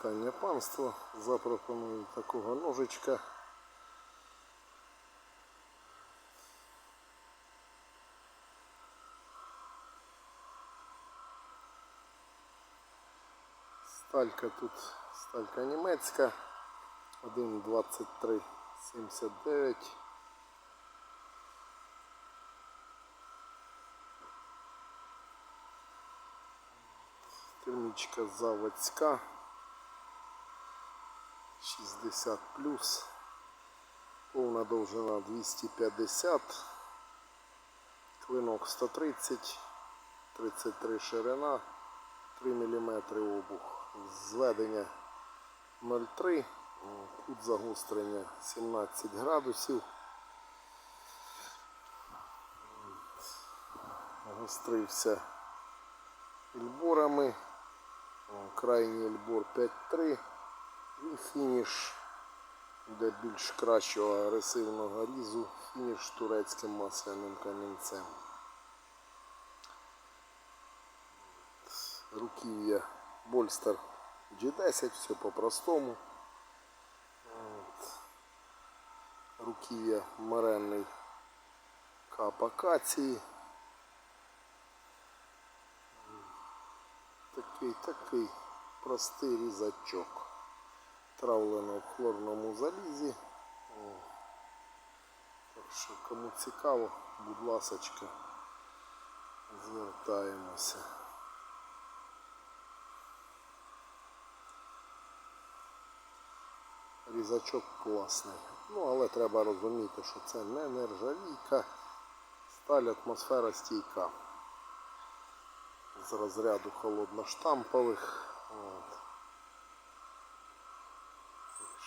вітання панство. Запропоную такого ножичка. Сталька тут сталька німецька 1.2379. Термічка заводська 60 плюс. Повна довжина 250. Клинок 130, 33 ширина, 3 мм обух. Зведення 0,3, кут загострення 17 градусів. Гострився ельборами. Крайній ельбор 5-3 і фініш для більш кращого агресивного різу, фініш турецьким масляним камінцем. Руків'я Больстер G10, все по-простому. Руків'я моренний кап акації. Такий такий простий різачок. Травлено в хлорному залізі. Так що кому цікаво, будь ласочка, звертаємося. Різачок класний. Ну, але треба розуміти, що це не нержавійка, сталь атмосфера стійка з розряду холодноштампових. От. Так що